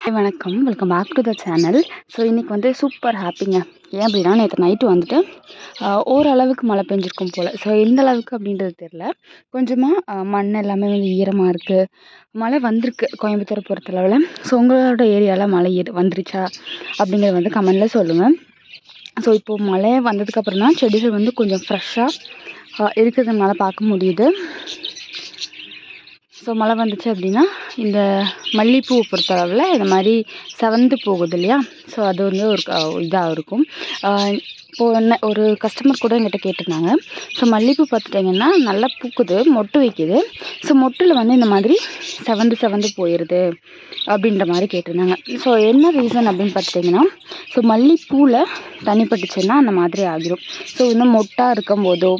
Hi வணக்கம். Welcome back to the channel so இன்றைக்கி வந்து சூப்பர் ஹாப்பிங்க ஏன் அப்படின்னா நேற்று நைட்டு வந்துட்டு ஓரளவுக்கு மழை பெஞ்சிருக்கும் போல். ஸோ எந்த அளவுக்கு அப்படின்றது தெரில கொஞ்சமாக மண் எல்லாமே வந்து ஈரமாக இருக்குது மழை வந்திருக்கு கோயம்புத்தூர் பொறுத்தளவில் ஸோ உங்களோட ஏரியாவில் மழை ஏறி வந்துருச்சா? அப்படிங்கிறத வந்து கமெண்டில் சொல்லுங்கள் ஸோ இப்போது மழை வந்ததுக்கப்புறம் தான் செடிகள் வந்து கொஞ்சம் ஃப்ரெஷ்ஷாக இருக்கிறதுனால பார்க்க முடியுது. ஸோ மழை வந்துச்சு அப்படின்னா இந்த மல்லிகைப்பூவை பொறுத்தளவில் இந்த மாதிரி செவந்து போகுது இல்லையா? ஸோ அது வந்து ஒரு இதாக இருக்கும். இப்போது என்ன ஒரு கஸ்டமர் கூட என்கிட்ட கேட்டிருந்தாங்க. ஸோ மல்லிகைப்பூ பார்த்துட்டிங்கன்னா நல்லா பூக்குது மொட்டு வைக்குது. ஸோ மொட்டில் வந்து இந்த மாதிரி செவந்து செவந்து போயிடுது அப்படின்ற மாதிரி கேட்டிருந்தாங்க. ஸோ என்ன ரீசன் அப்படின்னு பார்த்துட்டிங்கன்னா ஸோ மல்லிகைப்பூவில் தண்ணி பட்டுச்சுன்னா அந்த மாதிரி ஆகிரும். ஸோ இன்னும் மொட்டாக இருக்கும் போதோ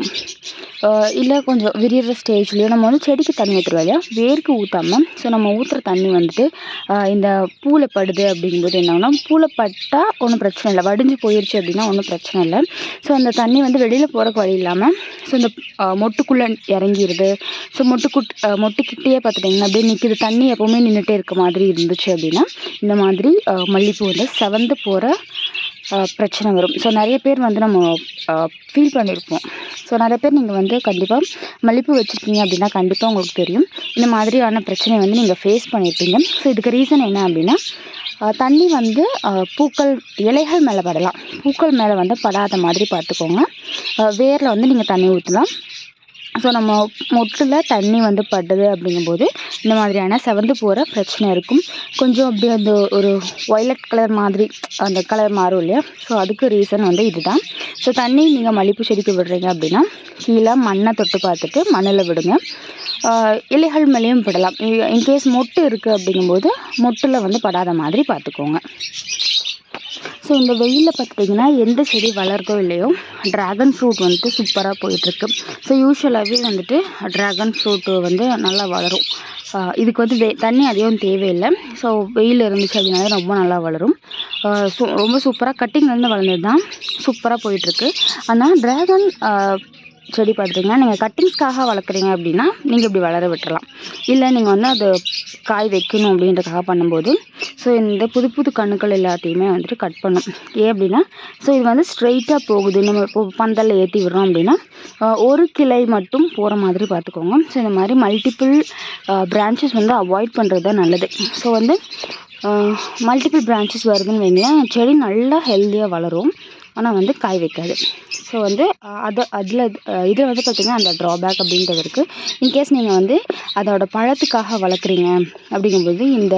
இல்லை கொஞ்சம் விரிகிற ஸ்டேஜ்லேயோ நம்ம வந்து செடிக்கு தண்ணி ஊற்றுறோம் இல்லையா? வேருக்கு ஊற்றாம ஸோ நம்ம ஊற்றுற தண்ணி வந்துட்டு இந்த பூவில் படுது அப்படிங்கும்போது என்ன பூவில் பட்டால் ஒன்றும் பிரச்சனை இல்லை. வடிஞ்சு போயிடுச்சு அப்படின்னா ஒன்றும் பிரச்சனை இல்லை ஸோ அந்த தண்ணி வந்து வெளியில் போகிறக்கு வழி இல்லாமல் ஸோ இந்த மொட்டுக்குள்ளே இறங்கிடுது ஸோ மொட்டுக்குட் மொட்டுக்கிட்டேயே பார்த்துட்டிங்கன்னா அப்படியே நிற்கிது தண்ணி எப்போவுமே நின்றுட்டே இருக்க மாதிரி இருந்துச்சு அப்படின்னா இந்த மாதிரி மல்லிகைப்பூ வந்து செவந்து போகிற பிரச்சனை வரும். ஸோ நிறைய பேர் வந்து நம்ம ஃபீல் பண்ணியிருப்போம் ஸோ நிறைய பேர் நீங்கள் வந்து கண்டிப்பாக மல்லிகைப்பூ வச்சுருக்கீங்க அப்படின்னா கண்டிப்பாக உங்களுக்கு தெரியும். இந்த மாதிரியான பிரச்சனையை வந்து நீங்கள் ஃபேஸ் பண்ணியிருப்பீங்க ஸோ இதுக்கு ரீசன் என்ன அப்படின்னா தண்ணி வந்து பூக்கள் இலைகள் மேலே படலாம். பூக்கள் மேலே வந்து படாத மாதிரி பார்த்துக்கோங்க. வேரில் வந்து நீங்கள் தண்ணி ஊற்றலாம் ஸோ நம்ம மொட்டில் தண்ணி வந்து படுது அப்படிங்கும்போது இந்த மாதிரியான செவந்து போகிற பிரச்சனை இருக்கும். கொஞ்சம் அப்படியே அந்த ஒரு ஒய்லட் கலர் மாதிரி அந்த கலர் மாறும் இல்லையா? ஸோ அதுக்கு ரீசன் வந்து இதுதான். ஸோ தண்ணி நீங்கள் மல்லிப்பூ செடிக்கு விடுறீங்க அப்படின்னா கீழே மண்ணை தொட்டு பார்த்துட்டு மண்ணில் விடுங்க. இலைகள் மேலேயும் விடலாம் இன்கேஸ் மொட்டு இருக்குது அப்படிங்கும்போது மொட்டில் வந்து படாத மாதிரி பார்த்துக்கோங்க. ஸோ இந்த வெயிலில் பார்த்துட்டிங்கன்னா எந்த செடி வளருதோ இல்லையோ ட்ராகன் ஃப்ரூட் வந்துட்டு சூப்பராக போயிட்டுருக்கு. ஸோ யூஸ்வலாகவே வந்துட்டு ட்ராகன் ஃப்ரூட்டு வந்து நல்லா வளரும். இதுக்கு வந்து வெ தண்ணி அதிகம் தேவையில்லை. ஸோ வெயில் இருந்துச்சு அப்படின்னாலே ரொம்ப நல்லா வளரும். ரொம்ப சூப்பராக கட்டிங்லேருந்து வளர்ந்தது தான் சூப்பராக போயிட்டுருக்கு. ஆனால் ட்ராகன் செடி பார்த்துட்டிங்கன்னா நீங்கள் கட்டிங்ஸ்க்காக வளர்க்குறீங்க அப்படின்னா நீங்கள் இப்படி வளர விட்டுறலாம். இல்லை நீங்கள் வந்து அது காய் வைக்கணும் அப்படின்றதுக்காக பண்ணும்போது ஸோ இந்த புது புது கணுக்கள் எல்லாத்தையுமே வந்துட்டு கட் பண்ணும். ஏன் அப்படின்னா ஸோ இது வந்து ஸ்ட்ரெயிட்டாக போகுது. நம்ம இப்போ பந்தலில் ஏற்றி விடுறோம் அப்படின்னா ஒரு கிளை மட்டும் போகிற மாதிரி பார்த்துக்கோங்க. ஸோ இந்த மாதிரி மல்டிபிள் பிரான்ச்சஸ் வந்து அவாய்ட் பண்ணுறது தான் நல்லது. ஸோ வந்து மல்டிபிள் பிரான்ச்சஸ் வருதுன்னு வைங்களேன் செடி நல்லா ஹெல்த்தியாக வளரும். ஆனால் வந்து காய் வைக்காது. ஸோ வந்து அதை அதில் இதில் வந்து பார்த்திங்கன்னா அந்த ட்ராபேக் அப்படின்றது இருக்குது இன்கேஸ் நீங்கள் வந்து அதோட பழத்துக்காக வளர்க்குறீங்க அப்படிங்கும்போது இந்த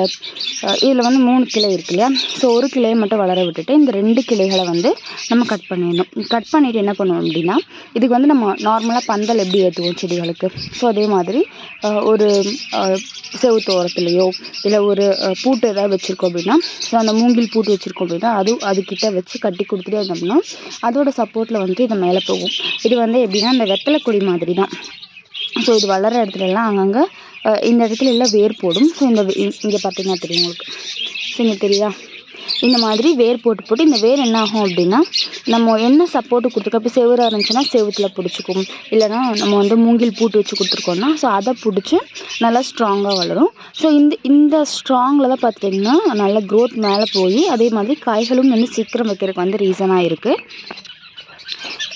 இதில் வந்து மூணு கிளை இருக்கு இல்லையா? ஸோ ஒரு கிளையை மட்டும் வளர விட்டுட்டு இந்த ரெண்டு கிளைகளை வந்து நம்ம கட் பண்ணிடணும். கட் பண்ணிவிட்டு என்ன பண்ணுவோம் அப்படின்னா இதுக்கு வந்து நம்ம நார்மலாக பந்தல் எப்படி ஏற்றுவோம் செடிகளுக்கு? ஸோ அதே மாதிரி ஒரு செவுத்தோரத்துலேயோ இல்லை ஒரு பூட்டு ஏதாவது வச்சுருக்கோம் அப்படின்னா ஸோ அந்த மூங்கில் பூட்டு வச்சுருக்கோம் அப்படின்னா அது அதுக்கிட்ட வச்சு கட்டி கொடுத்துட்டே இருந்தோம்னா அதோட சப்போர்ட்டில் வந்துட்டு இந்த மேலே போகும். இது வந்து எப்படின்னா இந்த வெத்தலை கொடி மாதிரி தான் ஸோ இது வளர்கிற இடத்துலலாம் அங்கங்கே இந்த இடத்துல எல்லாம் வேர் போடும். ஸோ இந்த இங்கே பார்த்தீங்கன்னா தெரியும் உங்களுக்கு. ஸோ இங்கே தெரியுதா? இந்த மாதிரி வேர் போட்டு போட்டு இந்த வேர் என்ன ஆகும் அப்படின்னா நம்ம என்ன சப்போர்ட்டு கொடுத்துருக்கோம்? இப்போ செவராக இருந்துச்சுன்னா செவுத்தில் பிடிச்சிக்கும். இல்லைனா நம்ம வந்து மூங்கில் பூட்டு வச்சு கொடுத்துருக்கோம்னா ஸோ அதை பிடிச்சி நல்லா ஸ்ட்ராங்காக வளரும். ஸோ இந்த இந்த ஸ்ட்ராங்கில் தான் பார்த்திங்கன்னா நல்ல க்ரோத் மேலே போய் அதே மாதிரி காய்களும் வந்து சீக்கிரம் வைக்கிறதுக்கு வந்து ரீசனாக இருக்குது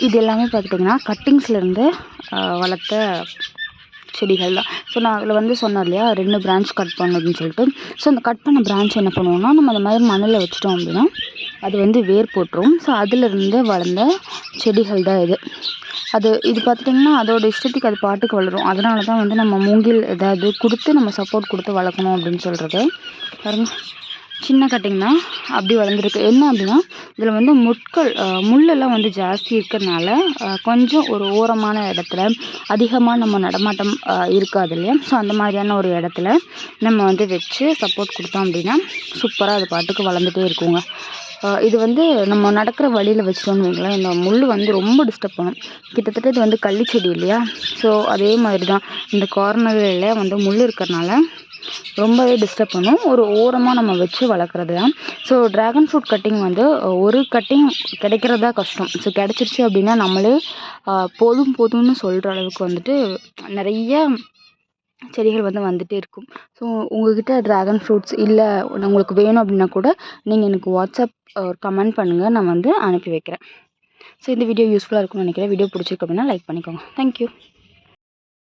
இது எல்லாமே பார்த்துட்டிங்கன்னா கட்டிங்ஸ்லேருந்து வளர்த்த செடிகள் தான். ஸோ நான் அதில் வந்து சொன்னேன் இல்லையா ரெண்டு பிரான்ச் கட் பண்ணதுன்னு அப்படின்னு சொல்லிட்டு. ஸோ அந்த கட் பண்ண பிரான்ச் என்ன பண்ணுவோம்னா நம்ம அந்த மாதிரி மண்ணில் வச்சுட்டோம் அப்படின்னா அது வந்து வேர் போட்டுரும். ஸோ அதிலிருந்து வளர்ந்த செடிகள் தான் இது. அது இது பார்த்துட்டிங்கன்னா அதோட இஷ்டத்துக்கு அது பாட்டுக்கு வளரும். அதனால தான் வந்து நம்ம மூங்கில் ஏதாவது கொடுத்து நம்ம சப்போர்ட் கொடுத்து வளர்க்கணும் அப்படின்னு சொல்கிறது பாருங்கள் சின்ன கட்டிங் தான் அப்படி வளர்ந்துருக்கு. என்ன அப்படின்னா இதில் வந்து முட்கள் முள்ளெல்லாம் வந்து ஜாஸ்தி இருக்கிறதுனால கொஞ்சம் ஒரு ஓரமான இடத்துல அதிகமாக நம்ம நடமாட்டம் இருக்காது இல்லையா? ஸோ அந்த மாதிரியான ஒரு இடத்துல நம்ம வந்து வச்சு சப்போர்ட் கொடுத்தோம் அப்படின்னா சூப்பராக அது பாட்டுக்கு வளர்ந்துட்டே இருக்குங்க. இது வந்து நம்ம நடக்கிற வழியில் வச்சிட்டோம்னு வைங்களேன் இந்த முள் வந்து ரொம்ப டிஸ்டர்ப் பண்ணும். கிட்டத்தட்ட இது வந்து கள்ளிச்செடி இல்லையா? ஸோ அதே மாதிரி தான் இந்த கார்னரில் வந்து முள் இருக்கிறனால ரொம்பவே டிஸ்டர்ப் பண்ணும். ஒரு ஓரமாக நம்ம வச்சு வளர்க்குறது தான் ஸோ ட்ராகன் ஃப்ரூட் கட்டிங் வந்து ஒரு கட்டிங் கிடைக்கிறதா கஷ்டம். ஸோ கிடச்சிருச்சு அப்படின்னா நம்மளே போதும் போதும்னு சொல்கிற அளவுக்கு வந்துட்டு நிறைய செடிகள் வந்து வந்துகிட்டே இருக்கும். ஸோ உங்கள்கிட்ட ட்ராகன் ஃப்ரூட்ஸ் இல்லை உங்களுக்கு வேணும் அப்படின்னா கூட நீங்கள் எனக்கு வாட்ஸ்அப் கமெண்ட் பண்ணுங்கள் நான் வந்து அனுப்பி வைக்கிறேன். ஸோ இந்த வீடியோ யூஸ்ஃபுல்லாக இருக்கும்னு நினைக்கிறேன். வீடியோ பிடிச்சிருக்கு அப்படின்னா லைக் பண்ணிக்கோங்க. தேங்க்யூ